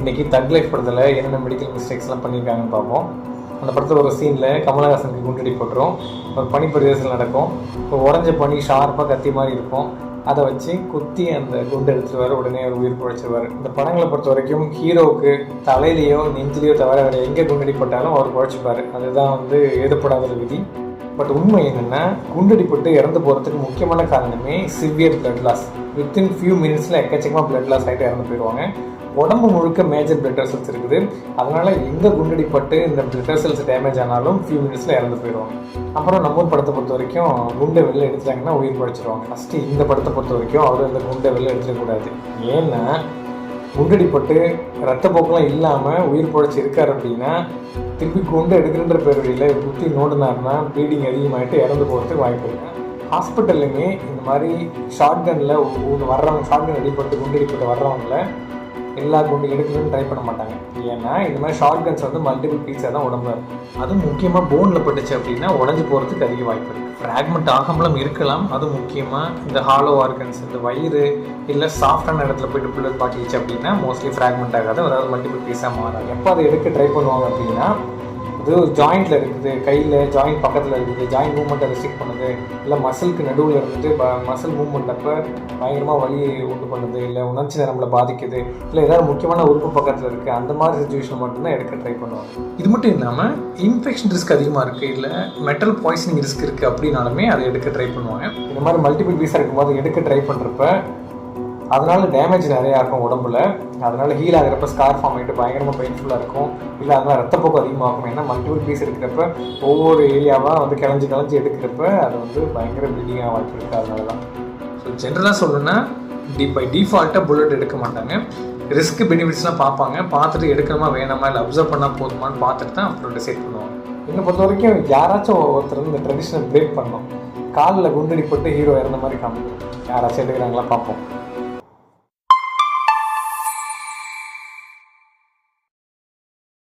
இன்றைக்கி தக் லைஃப் படத்தில் என்னென்ன மெடிக்கல் மிஸ்டேக்ஸ்லாம் பண்ணியிருக்காங்கன்னு பார்ப்போம். அந்த படத்தில் ஒரு சீனில் கமலஹாசனுக்கு குண்டடி போட்டுரும். ஒரு பனி பிரதேசத்தில் நடக்கும். இப்போ உறைஞ்ச பனி ஷார்ப்பாக கத்தி மாதிரி இருக்கும். அதை வச்சு குத்தி அந்த குண்டு எடுத்துருவார். உடனே அவர் உயிர் பிழைச்சிருவார். இந்த படங்களை பொறுத்த வரைக்கும் ஹீரோவுக்கு தலையிலையோ நெஞ்சிலையோ தவிர வேறு எங்கே குண்டடி போட்டாலும் அவர் பிழைச்சிப்பார். அதுதான் வந்து எழுதப்படாத விதி. பட் உண்மை என்னென்னா குண்டடிப்பட்டு இறந்து போகிறதுக்கு முக்கியமான காரணமே severe blood loss within few மினிட்ஸில் எக்கச்சக்கமாக பிளட் லாஸ் ஆகிட்டு இறந்து போயிடுவாங்க உடம்பு முழுக்க மேஜர் பிளட் வெசல்ஸ் இருக்குது. அதனால் எங்கே குண்டடிப்பட்டு இந்த பிளட் வெசல்ஸ் டேமேஜ் ஆனாலும் ஃபியூ மினிட்ஸில் இறந்து போயிடுவாங்க அப்புறம் நம்ம படத்தை பொறுத்த வரைக்கும் குண்டை வெளில எடுத்துட்டாங்கன்னா உயிர் படைச்சிருவாங்க ஃபஸ்ட்டு இந்த படத்தை பொறுத்த வரைக்கும் அவர் இந்த குண்டை வெளில எடுத்துடக்கூடாது ஏன்னா குண்டடிப்பட்டு ரத்தப்போக்கெல்லாம் இல்லாமல் உயிர் பிழைச்சி இருக்கார் அப்படின்னா திருப்பி குண்டை எடுக்கிறன்ற பேரடியில் குத்தி நோண்டினார்னா ப்ளீடிங் அதிகமாகிட்டு இறந்து போகிறதுக்கு வாய்ப்பு இருக்கு. ஹாஸ்பிட்டல்லையுமே இந்த மாதிரி ஷார்ட் கனில் வர்றவங்க ஷார்ட் கன் அடிப்பட்டு குண்டடிப்பட்டு வர்றவங்கள எல்லா குண்டு எடுக்கணும்னு ட்ரை பண்ண மாட்டாங்க. ஏன்னா இது மாதிரி ஷார்ட் கன்ஸ் வந்து மல்டிபிள் பீஸாக தான் உடம்புல அதுவும் முக்கியமாக போனில் பட்டுச்சு அப்படின்னா உடஞ்சி போகிறதுக்கு அதிக வாய்ப்பு இருக்குது ஃப்ராக்மெண்ட் ஆகாமலும் இருக்கலாம். அதுவும் முக்கியமாக இந்த ஹாலோ ஆர்கன்ஸ் இந்த வயிறு இல்லை சாஃப்டான இடத்துல போயிட்டு புல்லட் பாட்டிச்சு அப்படின்னா மோஸ்ட்லி ஃப்ராக்மெண்ட் ஆகாது. அதாவது மல்டிபிள் பீஸாக மாறாது. எப்போ அதை எடுக்க ட்ரை பண்ணுவாங்க அப்படின்னா இது ஒரு ஜாயிண்ட்டில் இருக்குது. கையில் ஜாயிண்ட் பக்கத்தில் இருக்குது. ஜாயிண்ட் மூவ்மெண்ட்டை ரெஸ்ட்ரிக்ட் பண்ணுது. இல்லை மசிலுக்கு நடுவில் இருந்துட்டு ப மசில் மூவ்மெண்ட் அப்போ பயங்கரமாக வலி உண்டு பண்ணுது. இல்லை உணர்ச்சி நரம்புல பாதிக்குது. இல்லை ஏதாவது முக்கியமான உறுப்பு பக்கத்தில் இருக்குது அந்த மாதிரி சுச்சுவேஷன் மட்டும்தான் எடுக்க ட்ரை பண்ணுவாங்க. இது மட்டும் இல்லாமல் இன்ஃபெக்ஷன் ரிஸ்க் அதிகமாக இருக்குது இல்லை மெட்டல் பாய்சனிங் ரிஸ்க் இருக்குது அப்படின்னாலுமே அதை எடுக்க ட்ரை பண்ணுவாங்க. இந்த மாதிரி மல்டிபிள் பீஸாக இருக்கும்போது எடுக்க ட்ரை பண்ணுறப்ப அதனால டேமேஜ் நிறையா இருக்கும் உடம்புல. அதனால ஹீல் ஆகிறப்ப ஸ்கார் ஃபார்ம் ஆகிட்டு பயங்கரமாக பெயின்ஃபுல்லாக இருக்கும். இல்லை அதனால் ரத்தப்போக்கு அதிகமாகும். ஏன்னா மல்டிபிள் பீஸ் இருக்கிறப்ப ஒவ்வொரு ஏரியாவாக வந்து கிளஞ்சி கிளஞ்சி எடுக்கிறப்ப அது வந்து பயங்கர ப்ளீடிங்காக வாய்ப்பு இருக்குது அதனால தான். ஸோ ஜென்ரலாக சொல்லணும்னா டி பை டிஃபால்ட்டாக புல்லட் எடுக்க மாட்டாங்க. ரிஸ்க் பெனிஃபிட்ஸ்லாம் பார்ப்பாங்க. பார்த்துட்டு எடுக்கணுமா வேணாமா இல்லை அப்சர்வ் பண்ணால் போதுமான்னு பார்த்துட்டு தான் அப்புறம் டிசைட் பண்ணுவாங்க. என்னை பொறுத்த வரைக்கும் யாராச்சும் ஒருத்தர் வந்து இந்த ட்ரெடிஷ்னல் பிரேக் பண்ணணும். காலில் குண்டடி போட்டு ஹீரோ இறந்த மாதிரி காமிக்கும் யாராச்சும் எடுக்கிறாங்களா பார்ப்போம்.